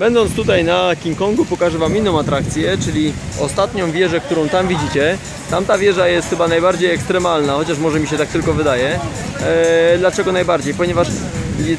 Będąc tutaj na King Kongu pokażę Wam inną atrakcję, czyli ostatnią wieżę, którą tam widzicie. Tamta wieża jest chyba najbardziej ekstremalna, chociaż może mi się tak tylko wydaje. Eee, dlaczego najbardziej? Ponieważ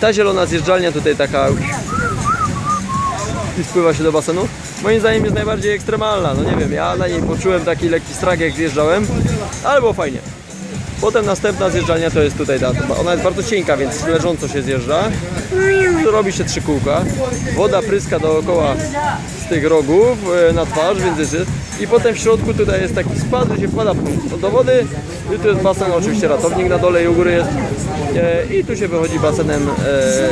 ta zielona zjeżdżalnia tutaj taka i spływa się do basenu, moim zdaniem jest najbardziej ekstremalna. No nie wiem, ja na niej poczułem taki lekki strach jak zjeżdżałem, ale było fajnie. Potem następna zjeżdżalnia to jest tutaj ta, ona jest bardzo cienka, więc leżąco się zjeżdża. Robi się trzy kółka. Woda pryska dookoła z tych rogów e, na twarz, więc jest. I potem w środku tutaj jest taki spad, gdzie wpada do wody. I tu jest basen, oczywiście ratownik na dole i u góry jest. E, I tu się wychodzi basenem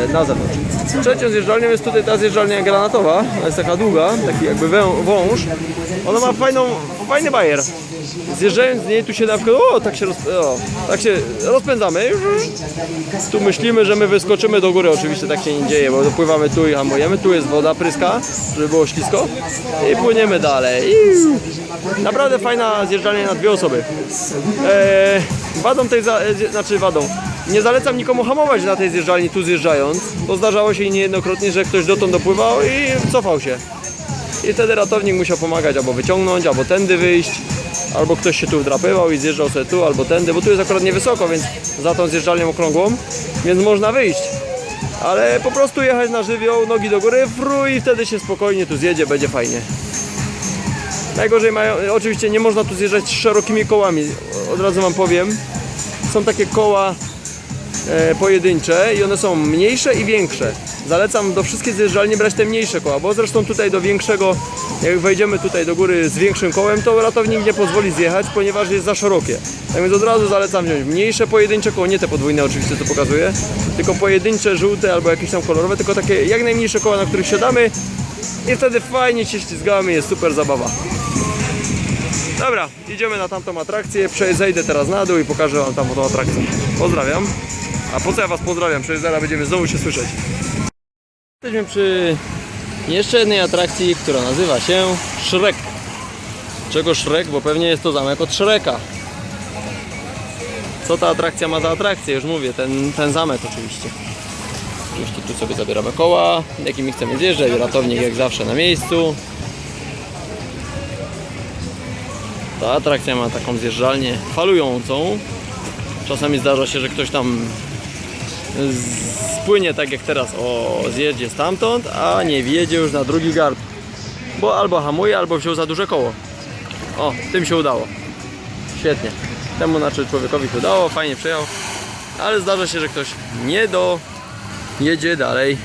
e, na zewnątrz. Trzecią zjeżdżalnią jest tutaj ta zjeżdżalnia granatowa. Ona jest taka długa, taki jakby wąż. Ona ma fajną, fajny bajer. Zjeżdżając z niej tu się na przykład, o tak się, roz, o, tak się rozpędzamy. Tu myślimy, że my wyskoczymy do góry, oczywiście tak się nie dzieje, bo dopływamy tu i hamujemy, tu jest woda pryska, żeby było ślisko i płyniemy dalej. Naprawdę fajna zjeżdżalnia na dwie osoby. Eee, wadą tej, za, e, znaczy wadą, nie zalecam nikomu hamować na tej zjeżdżalni tu zjeżdżając, bo zdarzało się niejednokrotnie, że ktoś dotąd dopływał i cofał się. I wtedy ratownik musiał pomagać albo wyciągnąć, albo tędy wyjść, albo ktoś się tu wdrapywał i zjeżdżał sobie tu, albo tędy, bo tu jest akurat niewysoko, więc za tą zjeżdżalnią okrągłą, więc można wyjść. Ale po prostu jechać na żywioł, nogi do góry, fru i wtedy się spokojnie tu zjedzie, będzie fajnie. Najgorzej mają, oczywiście nie można tu zjeżdżać szerokimi kołami, od razu wam powiem. Są takie koła pojedyncze i one są mniejsze i większe. Zalecam do wszystkich zjeżdżalni brać te mniejsze koła, bo zresztą tutaj do większego, jak wejdziemy tutaj do góry z większym kołem, to ratownik nie pozwoli zjechać, ponieważ jest za szerokie. Tak więc od razu zalecam wziąć mniejsze pojedyncze koło, nie te podwójne oczywiście co pokazuję, tylko pojedyncze, żółte albo jakieś tam kolorowe, tylko takie jak najmniejsze koła, na których siadamy i wtedy fajnie się ścigamy, jest super zabawa. Dobra, idziemy na tamtą atrakcję. Zejdę teraz na dół i pokażę Wam tamtą atrakcję. Pozdrawiam. A po co ja Was pozdrawiam? Przecież zaraz będziemy znowu się słyszeć. Jesteśmy przy jeszcze jednej atrakcji, która nazywa się Shrek. Czego Shrek? Bo pewnie jest to zamek od Shreka. Co ta atrakcja ma za atrakcję? Już mówię, ten, ten zamek oczywiście. Oczywiście tu sobie zabieramy koła, jakimi chcemy zjeżdżać. Ratownik jak zawsze na miejscu. Ta atrakcja ma taką zjeżdżalnię falującą. Czasami zdarza się, że ktoś tam spłynie tak jak teraz, o zjedzie stamtąd, a nie wjedzie już na drugi gard. Bo albo hamuje, albo wziął za duże koło. O, tym się udało. Świetnie. Temu znaczy człowiekowi się udało, fajnie przejechał. Ale zdarza się, że ktoś nie do jedzie dalej.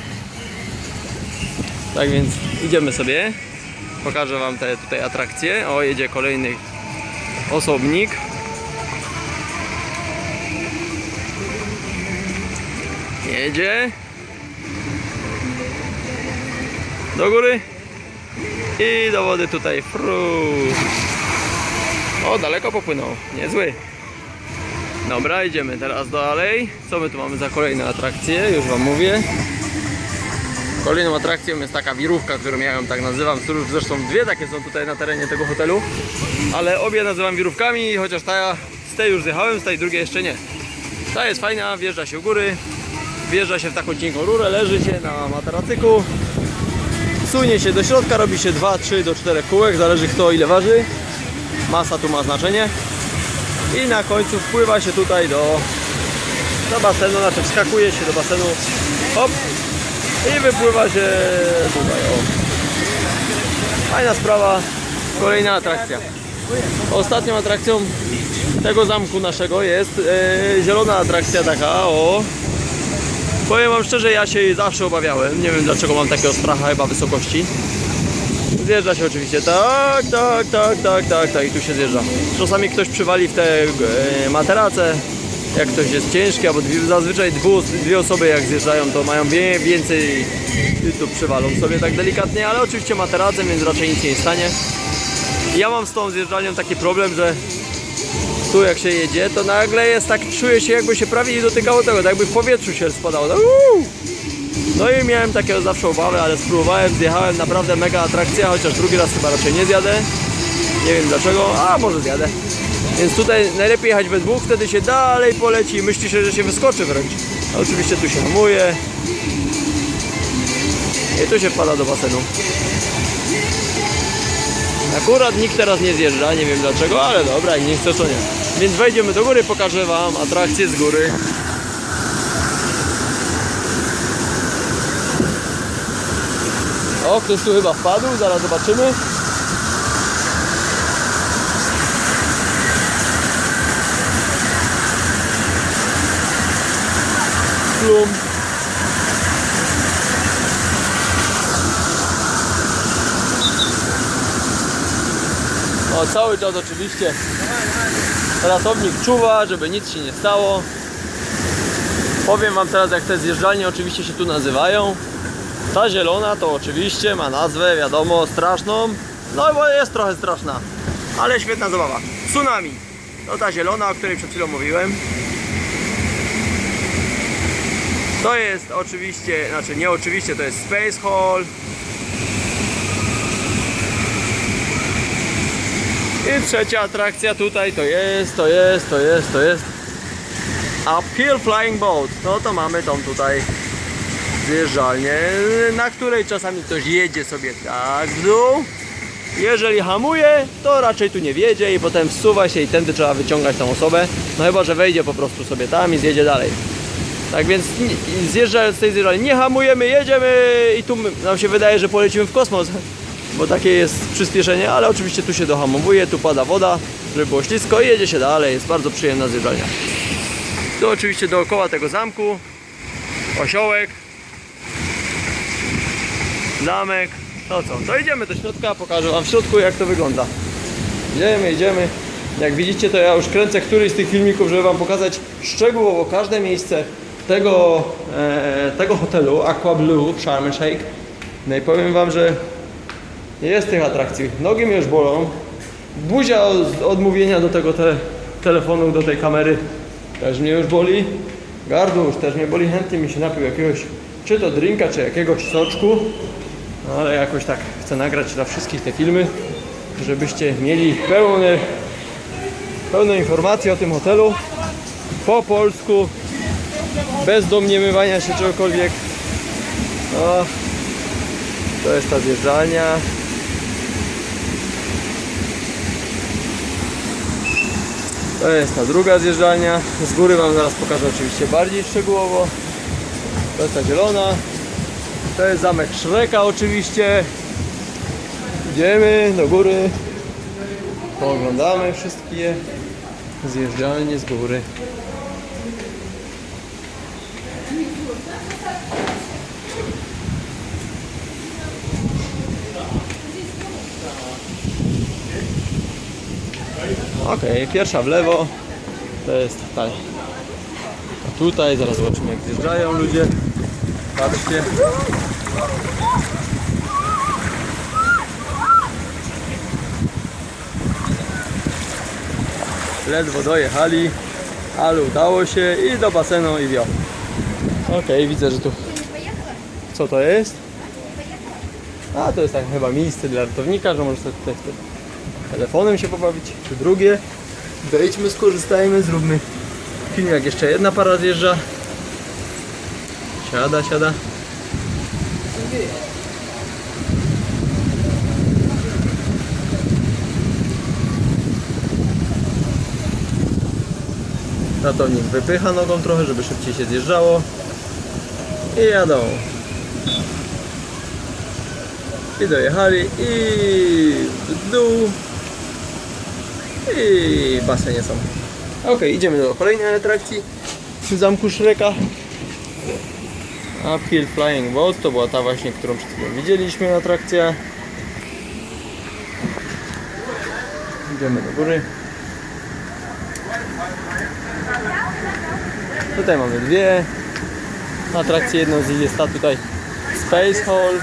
Tak więc idziemy sobie. Pokażę Wam te tutaj atrakcje. O, jedzie kolejny osobnik. Jedzie. Do góry. I do wody tutaj. Fru. O, daleko popłynął. Niezły. Dobra, idziemy teraz dalej. Co my tu mamy za kolejne atrakcje? Już Wam mówię. Kolejną atrakcją jest taka wirówka, którą ja ją tak nazywam. Zresztą- dwie takie są tutaj na terenie tego hotelu. Ale obie nazywam wirówkami, chociaż ta, z tej już zjechałem, z tej drugiej jeszcze nie. Ta jest fajna, wjeżdża się u góry, wjeżdża się w taką cienką rurę, leży się na materacyku, sunie się do środka, robi się 2, 3 do 4 kółek, zależy kto ile waży. Masa tu ma znaczenie. I na końcu wpływa się tutaj do, do basenu, znaczy wskakuje się do basenu, hop, i wypływa się tutaj, o. Fajna sprawa, kolejna atrakcja. Ostatnią atrakcją tego zamku naszego jest e, zielona atrakcja taka, o. Powiem wam szczerze, ja się zawsze obawiałem. Nie wiem dlaczego mam takiego stracha chyba wysokości. Zjeżdża się oczywiście tak, tak, tak, tak, tak, tak i tu się zjeżdża. Czasami ktoś przywali w te e, materace, jak ktoś jest ciężki, albo zazwyczaj dwu, dwie osoby jak zjeżdżają, to mają więcej i tu przywalą sobie tak delikatnie, ale oczywiście materacem, więc raczej nic nie stanie. Ja mam z tą zjeżdżalnią taki problem, że tu jak się jedzie, to nagle jest tak, czuję się jakby się prawie nie dotykało tego, tak jakby w powietrzu się spadało. Uuu! No i miałem takiego zawsze obawy, ale spróbowałem, zjechałem, naprawdę mega atrakcja, chociaż drugi raz chyba raczej nie zjadę. Nie wiem dlaczego, a może zjadę. Więc tutaj najlepiej jechać we dwóch, wtedy się dalej poleci i myśli się, że się wyskoczy wręcz. A oczywiście tu się hamuje. I tu się wpada do basenu. Akurat nikt teraz nie zjeżdża, nie wiem dlaczego, ale dobra, nie chce to nie. Więc wejdziemy do góry, pokażę Wam atrakcję z góry. O, ktoś tu chyba wpadł, zaraz zobaczymy. Plum. O, cały czas oczywiście ratownik czuwa, żeby nic się nie stało. Powiem Wam teraz, jak te zjeżdżalnie oczywiście się tu nazywają. Ta zielona to oczywiście ma nazwę, wiadomo, straszną. No bo jest trochę straszna, ale świetna zabawa. Tsunami. To ta zielona, o której przed chwilą mówiłem. To jest oczywiście, znaczy nie oczywiście, to jest Space Hall. I trzecia atrakcja tutaj to jest, to jest, to jest, to jest Uphill Flying Boat. No to mamy tą tutaj zjeżdżalnię, na której czasami ktoś jedzie sobie tak w dół. Jeżeli hamuje, to raczej tu nie wiedzie i potem wsuwa się i tędy trzeba wyciągać tą osobę. No chyba, że wejdzie po prostu sobie tam i zjedzie dalej. Tak więc zjeżdżając z tej zjeżdżalni nie hamujemy, jedziemy i tu nam się wydaje, że polecimy w kosmos, bo takie jest przyspieszenie, ale oczywiście tu się dohamowuje, tu pada woda, żeby było ślisko i jedzie się dalej, jest bardzo przyjemna zjeżdżalnia. Tu oczywiście dookoła tego zamku osiołek, zamek, to co, to idziemy do środka, pokażę Wam w środku jak to wygląda. Idziemy, idziemy. Jak widzicie, to ja już kręcę któryś z tych filmików, żeby Wam pokazać szczegółowo każde miejsce tego, e, tego hotelu Aqua Blue w Sharm el Sheikh. No i powiem Wam, że jest tych atrakcji. Nogi już bolą. Buzia od, od mówienia do tego te, telefonu, do tej kamery też mnie już boli. Gardło już też mnie boli. Chętnie mi się napił jakiegoś, czy to drinka, czy jakiegoś soczku. No ale jakoś tak chcę nagrać dla wszystkich te filmy, żebyście mieli pełne, pełne informacje o tym hotelu po polsku, bez domniemywania się czegokolwiek. No, to jest ta zjeżdżalnia. To jest ta druga zjeżdżalnia. Z góry Wam zaraz pokażę oczywiście bardziej szczegółowo. To jest ta zielona. To jest zamek Szreka oczywiście. Idziemy do góry. Pooglądamy wszystkie zjeżdżalnie z góry. Ok, pierwsza w lewo. To jest ta. A tutaj zaraz zobaczymy jak zjeżdżają ludzie. Patrzcie. Ledwo dojechali, ale udało się i do basenu i wio. Okej, widzę, że tu. Co to jest? A to jest tak chyba miejsce dla ratownika, że może sobie tutaj telefonem się pobawić. Czy drugie? Wejdźmy, skorzystajmy, zróbmy film jak jeszcze jedna para zjeżdża. Siada, siada. Ratownik wypycha nogą trochę, żeby szybciej się zjeżdżało. I jadą. I dojechali i w dół. I basenie są. Ok, idziemy do kolejnej atrakcji przy zamku Shreka. Uphill Flying Boat to była ta właśnie, którą przed chwilą widzieliśmy atrakcja. Idziemy do góry. Tutaj mamy dwie atrakcje. Jedną z nich jest ta tutaj Space Hall.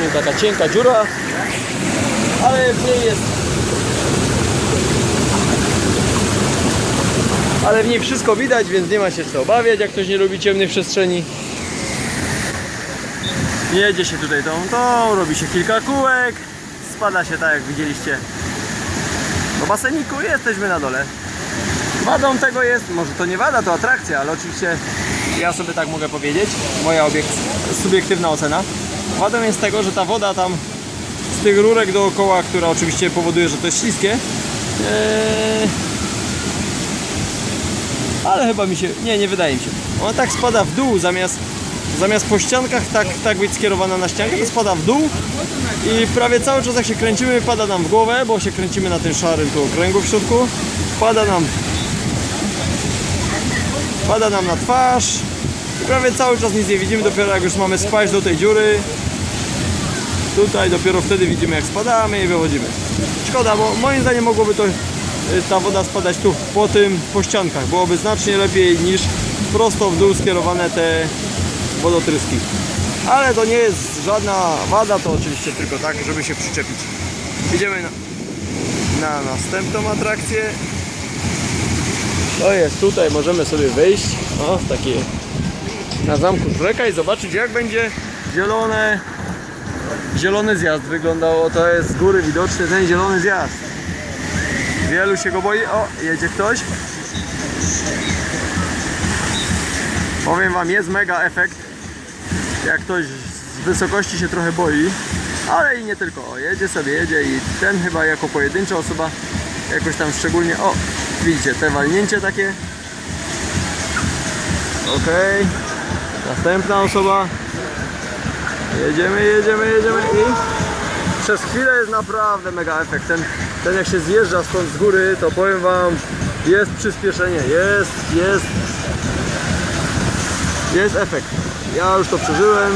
Tu taka cienka dziura, ale w niej jest. Ale w niej wszystko widać, więc nie ma się co obawiać, jak ktoś nie lubi ciemnych przestrzeni. Jedzie się tutaj tą, tą, robi się kilka kółek, spada się tak jak widzieliście do baseniku jesteśmy na dole. Wadą tego jest, może to nie wada, to atrakcja, ale oczywiście ja sobie tak mogę powiedzieć, moja obiekt, subiektywna ocena. Wadem jest tego, że ta woda tam z tych rurek dookoła, która oczywiście powoduje, że to jest śliskie, eee, ale chyba mi się, nie, nie wydaje mi się. Ona tak spada w dół, zamiast, zamiast po ściankach tak, tak być skierowana na ściankę, to spada w dół i prawie cały czas jak się kręcimy, pada nam w głowę, bo się kręcimy na tym szarym tu okręgu w środku, pada nam pada nam na twarz prawie cały czas nic nie widzimy, dopiero jak już mamy spaść do tej dziury. Tutaj dopiero wtedy widzimy jak spadamy i wychodzimy. Szkoda, bo moim zdaniem mogłoby to y, ta woda spadać tu po tym, po ściankach. Byłoby znacznie lepiej niż prosto w dół skierowane te wodotryski. Ale to nie jest żadna wada, to oczywiście tylko tak, żeby się przyczepić. Idziemy na, na następną atrakcję. To jest tutaj, możemy sobie wyjść o, takie na zamku Żreka i zobaczyć jak będzie zielone zielony zjazd wyglądał. To jest z góry widoczny ten zielony zjazd. Wielu się go boi. O, jedzie ktoś. Powiem wam, jest mega efekt. Jak ktoś z wysokości się trochę boi. Ale i nie tylko. O, jedzie sobie, jedzie i ten chyba jako pojedyncza osoba jakoś tam szczególnie. O, widzicie, te walnięcie takie. Okej. Następna osoba. Jedziemy, jedziemy, jedziemy i przez chwilę jest naprawdę mega efekt. Ten, ten jak się zjeżdża stąd z góry, to powiem wam, jest przyspieszenie, jest, jest, jest efekt. Ja już to przeżyłem.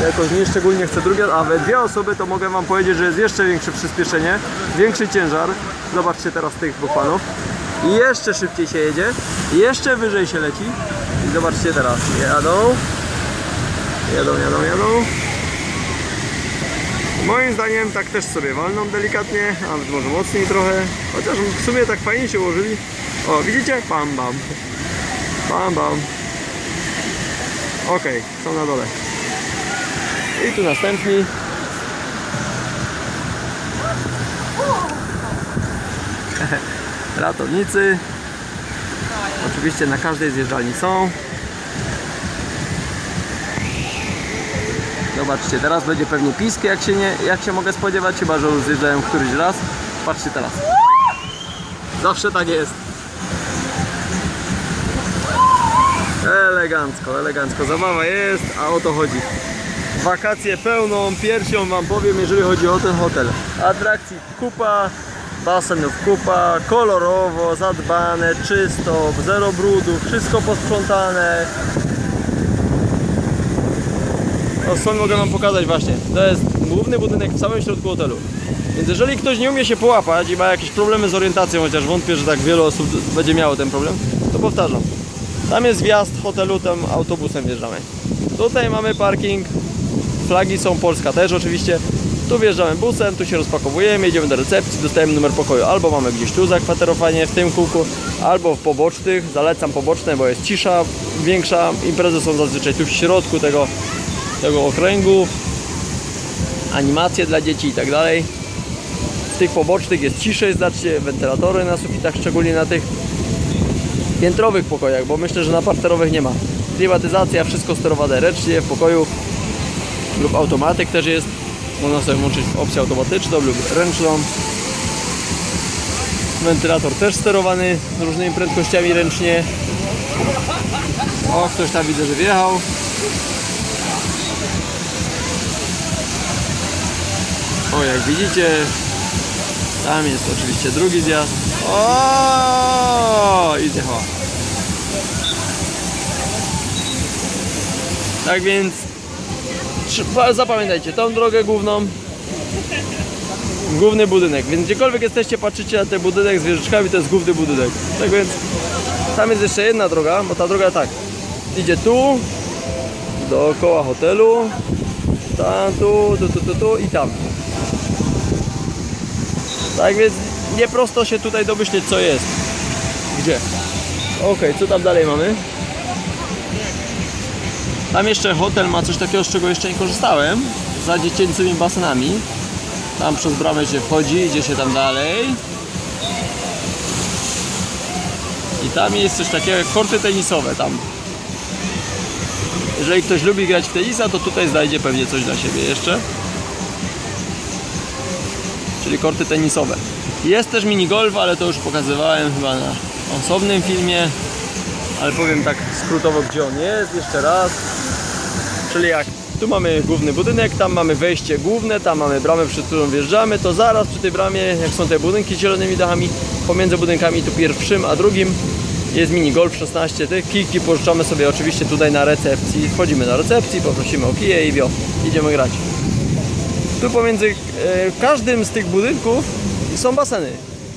Jakoś nie szczególnie chcę drugie, a we dwie osoby to mogę wam powiedzieć, że jest jeszcze większe przyspieszenie, większy ciężar. Zobaczcie teraz tych dwóch panów. I jeszcze szybciej się jedzie, jeszcze wyżej się leci. I zobaczcie teraz, jadą. Jadą, jadą, jadą. Moim zdaniem tak też sobie walną delikatnie, a może mocniej trochę. Chociaż w sumie tak fajnie się ułożyli. O, widzicie? Bam, bam. Bam, bam. Okej, są na dole. I tu następni. Ratownicy. Oczywiście na każdej zjeżdżalni są. Zobaczcie, teraz będzie pewnie pisk, jak się, nie, jak się mogę spodziewać, chyba że już zjeżdżają któryś raz. Patrzcie teraz. Zawsze tak jest. Elegancko, elegancko. Zabawa jest, a o to chodzi. Wakacje pełną piersią wam powiem, jeżeli chodzi o ten hotel. Atrakcji kupa, basenów kupa, kolorowo, zadbane, czysto, zero brudu, wszystko posprzątane. O, stąd mogę wam pokazać właśnie. To jest główny budynek w samym środku hotelu. Więc jeżeli ktoś nie umie się połapać i ma jakieś problemy z orientacją, chociaż wątpię, że tak wiele osób będzie miało ten problem, to powtarzam. Tam jest wjazd hotelu, tam autobusem wjeżdżamy. Tutaj mamy parking, flagi są Polska też oczywiście. Tu wjeżdżamy busem, tu się rozpakowujemy, jedziemy do recepcji, dostajemy numer pokoju. Albo mamy gdzieś tu zakwaterowanie w tym kółku, albo w pobocznych. Zalecam poboczne, bo jest cisza większa. Imprezy są zazwyczaj tu w środku tego, tego okręgu. Animacje dla dzieci i tak dalej. W tych pobocznych jest ciszej, znacznie wentylatory na sufitach, szczególnie na tych piętrowych pokojach, bo myślę, że na parterowych nie ma. Klimatyzacja, wszystko sterowane ręcznie w pokoju lub automatyk też jest. Można sobie włączyć opcję automatyczną lub ręczną. Wentylator też sterowany z różnymi prędkościami ręcznie. O, ktoś tam widzę, że wjechał. O, jak widzicie, tam jest oczywiście drugi zjazd. O, i zjechała. Tak więc zapamiętajcie, tą drogę główną główny budynek, więc gdziekolwiek jesteście, patrzycie na ten budynek z wieżyczkami, to jest główny budynek. Tak więc tam jest jeszcze jedna droga, bo ta droga tak idzie tu, dookoła hotelu, tam, tu, tu, tu, tu, tu i tam. Tak więc nie prosto się tutaj domyśleć co jest. Gdzie? Okej, co tam dalej mamy? Tam jeszcze hotel ma coś takiego, z czego jeszcze nie korzystałem. Za dziecięcymi basenami. Tam przez bramę się wchodzi, idzie się tam dalej. I tam jest coś takiego jak korty tenisowe tam. Jeżeli ktoś lubi grać w tenisa, to tutaj znajdzie pewnie coś dla siebie jeszcze. Czyli korty tenisowe. Jest też minigolf, ale to już pokazywałem chyba na osobnym filmie. Ale powiem tak skrótowo, gdzie on jest, jeszcze raz. Czyli jak tu mamy główny budynek, tam mamy wejście główne, tam mamy bramę, przed którą wjeżdżamy, to zaraz przy tej bramie, jak są te budynki z zielonymi dachami, pomiędzy budynkami tu pierwszym a drugim jest mini golf 16 tych. Kijki pożyczamy sobie oczywiście tutaj na recepcji. Wchodzimy na recepcji, poprosimy o kije i wio, idziemy grać. Tu pomiędzy e, każdym z tych budynków są baseny.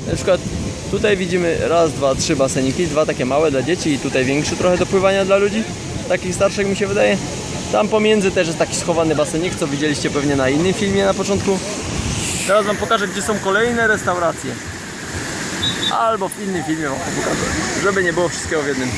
Na przykład tutaj widzimy raz, dwa, trzy baseniki, dwa takie małe dla dzieci i tutaj większy trochę do pływania dla ludzi, takich starszych mi się wydaje. Tam pomiędzy też jest taki schowany basenik, co widzieliście pewnie na innym filmie na początku. Teraz wam pokażę, gdzie są kolejne restauracje. Albo w innym filmie wam pokażę, żeby nie było wszystkiego w jednym.